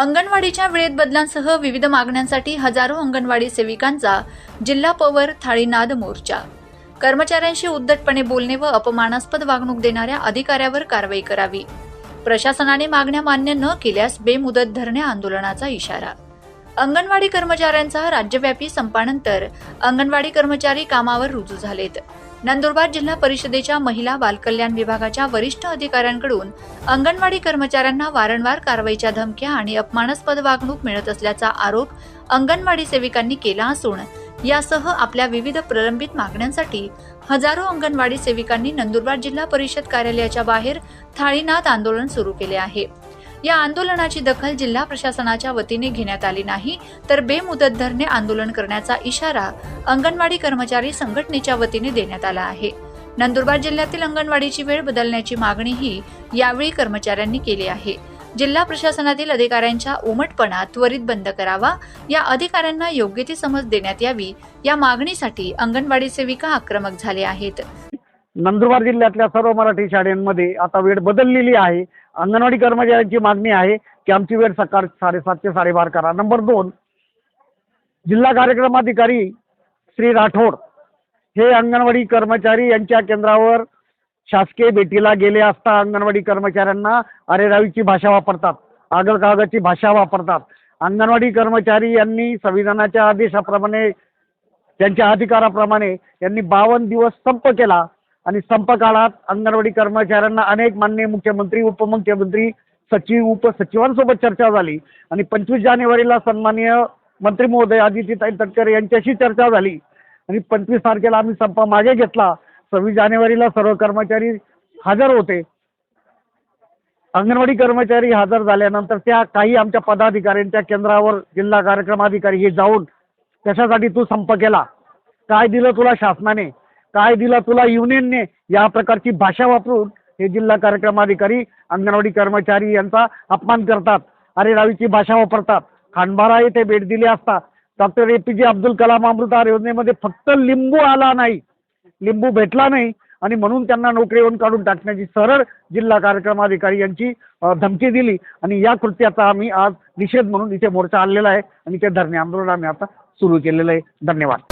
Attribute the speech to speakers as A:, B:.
A: अंगणवाडीच्या वेळेत बदलांसह विविध मागण्यांसाठी हजारो अंगणवाडी सेविकांचा जिल्हा पवर थाळीनाद मोर्चा. कर्मचाऱ्यांशी उद्धटपणे बोलणे व अपमानास्पद वागणूक देणाऱ्या अधिकाऱ्यावर कारवाई करावी. प्रशासनाने मागण्या मान्य न केल्यास बेमुदत धरणे आंदोलनाचा इशारा. अंगणवाडी कर्मचाऱ्यांचा राज्यव्यापी संपानंतर अंगणवाडी कर्मचारी कामावर रुजू झालेत. नंदुरबार जिल्हा परिषदेच्या महिला बालकल्याण विभागाच्या वरिष्ठ अधिकाऱ्यांकडून अंगणवाडी कर्मचाऱ्यांना वारंवार कारवाईच्या धमक्या आणि अपमानास्पद वागणूक मिळत असल्याचा आरोप अंगणवाडी सेविकांनी केला असून यासह आपल्या विविध प्रलंबित मागण्यांसाठी हजारो अंगणवाडी सेविकांनी नंदुरबार जिल्हा परिषद कार्यालयाच्या बाहेर थाळीनाथ आंदोलन सुरू केले आहे. या आंदोलनाची दखल जिल्हा प्रशासनाच्या वतीने घेण्यात आली नाही तर बेमुदत धरणे आंदोलन करण्याचा इशारा अंगणवाडी कर्मचारी संघटनेच्या वतीने देण्यात आला आहे. नंदुरबार जिल्ह्यातील अंगणवाडीची वेळ बदलण्याची मागणीही यावेळी कर्मचाऱ्यांनी केली आहे. जिल्हा प्रशासनातील अधिकाऱ्यांच्या उमटपणा त्वरित बंद करावा या अधिकाऱ्यांना योग्य ती समज देण्यात यावी या मागणीसाठी अंगणवाडी सेविका आक्रमक झाले आहेत.
B: नंदुरबार जिल्ह्यातल्या सर्व मराठी शाळांमध्ये आता वेळ बदललेली आहे. अंगणवाडी कर्मचाऱ्यांची मागणी आहे की आमची वेळ सकाळ साडेसात ते साडेबार करा. नंबर दोन जिल्हा कार्यक्रमाधिकारी श्री राठोड हे अंगणवाडी कर्मचारी यांच्या केंद्रावर शासकीय भेटीला गेले असता अंगणवाडी कर्मचाऱ्यांना अरेरावीची भाषा वापरतात आगळ कागदाची भाषा वापरतात. अंगणवाडी कर्मचारी यांनी संविधानाच्या आदेशाप्रमाणे त्यांच्या अधिकाराप्रमाणे यांनी बावन्न दिवस संप केला. आणि संप काळात अंगणवाडी कर्मचाऱ्यांना अनेक मान्य मुख्यमंत्री उपमुख्यमंत्री सचिव उपसचिवांसोबत चर्चा झाली. आणि पंचवीस जानेवारीला सन्माननीय मंत्री महोदय आदित्यताई तटकरे यांच्याशी चर्चा झाली. आणि पंचवीस तारखेला आम्ही संप मागे घेतला. सव्वीस जानेवारीला सर्व कर्मचारी हजर होते. अंगणवाडी कर्मचारी हजर झाल्यानंतर त्या काही आमच्या पदाधिकाऱ्यांच्या केंद्रावर जिल्हा कार्यक्रम अधिकारी हे जाऊन कशासाठी तू संप केला? काय दिलं तुला शासनाने? काय दिलं तुला युनियनने? या प्रकारची भाषा वापरून हे जिल्हा कार्यक्रम अधिकारी अंगणवाडी कर्मचारी यांचा अपमान करतात. अरे रावीची भाषा वापरतात. खानबारा येथे भेट दिली असता. डॉक्टर ए पी जे अब्दुल कलाम अमृतहार योजनेमध्ये फक्त लिंबू आला नाही. लिंबू भेटला नाही आणि म्हणून त्यांना नोकरीवरून काढून टाकण्याची सरळ जिल्हा कार्यक्रम अधिकारी यांची धमकी दिली. आणि या कृत्याचा आम्ही आज निषेध म्हणून इथे मोर्चा आणलेला आहे आणि ते धरणे आंदोलन आम्ही आता सुरू केलेलं आहे. धन्यवाद.